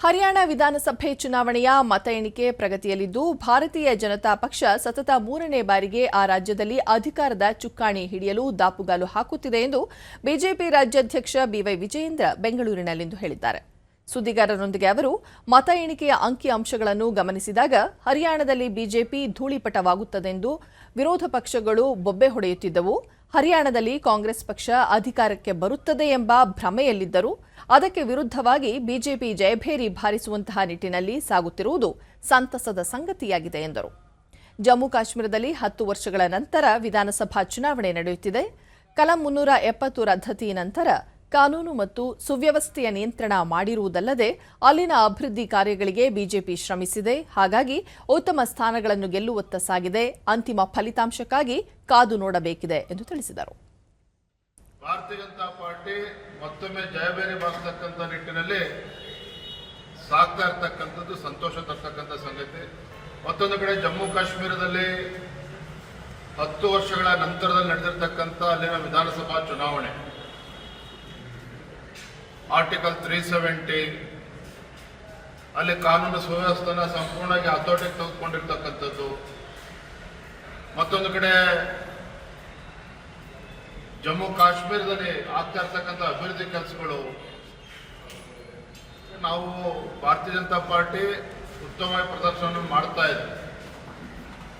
ಹರಿಯಾಣ ವಿಧಾನಸಭೆ ಚುನಾವಣೆಯ ಮತ ಎಣಿಕೆ ಪ್ರಗತಿಯಲ್ಲಿದ್ದು, ಭಾರತೀಯ ಜನತಾ ಪಕ್ಷ ಸತತ ಮೂರನೇ ಬಾರಿಗೆ ಆ ರಾಜ್ಯದಲ್ಲಿ ಅಧಿಕಾರದ ಚುಕ್ಕಾಣಿ ಹಿಡಿಯಲು ದಾಪುಗಾಲು ಹಾಕುತ್ತಿದೆ ಎಂದು ಬಿಜೆಪಿ ರಾಜ್ಯಾಧ್ಯಕ್ಷ ಬಿವೈ ವಿಜಯೇಂದ್ರ ಬೆಂಗಳೂರಿನಲ್ಲಿಂದು ಹೇಳಿದ್ದಾರೆ. ಸುದ್ದಿಗಾರರೊಂದಿಗೆ ಅವರು ಮತ ಎಣಿಕೆಯ ಅಂಕಿ ಅಂಶಗಳನ್ನು ಗಮನಿಸಿದಾಗ ಹರಿಯಾಣದಲ್ಲಿ ಬಿಜೆಪಿ ಧೂಳಿಪಟವಾಗುತ್ತದೆಂದು ವಿರೋಧ ಪಕ್ಷಗಳು ಬೊಬ್ಬೆ ಹೊಡೆಯುತ್ತಿದ್ದವು. ಹರಿಯಾಣದಲ್ಲಿ ಕಾಂಗ್ರೆಸ್ ಪಕ್ಷ ಅಧಿಕಾರಕ್ಕೆ ಬರುತ್ತದೆ ಎಂಬ ಭ್ರಮೆಯಲ್ಲಿದ್ದರು. ಅದಕ್ಕೆ ವಿರುದ್ಧವಾಗಿ ಬಿಜೆಪಿ ಜಯಭೇರಿ ಭಾರಿಸುವಂತಹ ನಿಟ್ಟಿನಲ್ಲಿ ಸಾಗುತ್ತಿರುವುದು ಸಂತಸದ ಸಂಗತಿಯಾಗಿದೆ ಎಂದರು. ಜಮ್ಮು ಕಾಶ್ಮೀರದಲ್ಲಿ ಹತ್ತು ವರ್ಷಗಳ ನಂತರ ವಿಧಾನಸಭಾ ಚುನಾವಣೆ ನಡೆಯುತ್ತಿದೆ. ಕಲಂ ಮುನ್ನೂರ ಎಪ್ಪತ್ತು ರದ್ದತಿ ನಂತರ ಕಾನೂನು ಮತ್ತು ಸುವ್ಯವಸ್ಥೆಯ ನಿಯಂತ್ರಣ ಮಾಡಿರುವುದಲ್ಲದೆ ಅಲ್ಲಿನ ಅಭಿವೃದ್ಧಿ ಕಾರ್ಯಗಳಿಗೆ ಬಿಜೆಪಿ ಶ್ರಮಿಸಿದೆ. ಹಾಗಾಗಿ ಉತ್ತಮ ಸ್ಥಾನಗಳನ್ನು ಗೆಲ್ಲುವತ್ತ ಸಾಗಿದೆ. ಅಂತಿಮ ಫಲಿತಾಂಶಕ್ಕಾಗಿ ಕಾದು ನೋಡಬೇಕಿದೆ ಎಂದು ತಿಳಿಸಿದರು. ಭಾರತೀಯ ಜನತಾ ಪಾರ್ಟಿ ಮತ್ತೊಮ್ಮೆ ಜಯಬೇರಿ ಬಾರಿಸ್ತಕ್ಕಂಥ ನಿಟ್ಟಿನಲ್ಲಿ ಸಾಗ್ತಾ ಇರ್ತಕ್ಕಂಥದ್ದು ಸಂತೋಷ ತರ್ತಕ್ಕಂಥ ಸಂಗತಿ. ಮತ್ತೊಂದು ಕಡೆ ಜಮ್ಮು ಕಾಶ್ಮೀರದಲ್ಲಿ ಹತ್ತು ವರ್ಷಗಳ ನಂತರದಲ್ಲಿ ನಡೆದಿರ್ತಕ್ಕಂಥ ಅಲ್ಲಿನ ವಿಧಾನಸಭಾ ಚುನಾವಣೆ. ಆರ್ಟಿಕಲ್ ತ್ರೀ ಸೆವೆಂಟಿ ಅಲ್ಲಿ ಕಾನೂನು ಸುವ್ಯವಸ್ಥೆನ ಸಂಪೂರ್ಣವಾಗಿ ಹತೋಟಿಗೆ ತೆಗೆದುಕೊಂಡಿರ್ತಕ್ಕಂಥದ್ದು. ಮತ್ತೊಂದು ಕಡೆ, ಜಮ್ಮು ಕಾಶ್ಮೀರದಲ್ಲಿ ಆಗ್ತಾ ಇರ್ತಕ್ಕಂಥ ಅಭಿವೃದ್ಧಿ ಕೆಲಸಗಳು. ನಾವು ಭಾರತೀಯ ಜನತಾ ಪಾರ್ಟಿ ಉತ್ತಮವಾಗಿ ಪ್ರದರ್ಶನ ಮಾಡ್ತಾ ಇದೆ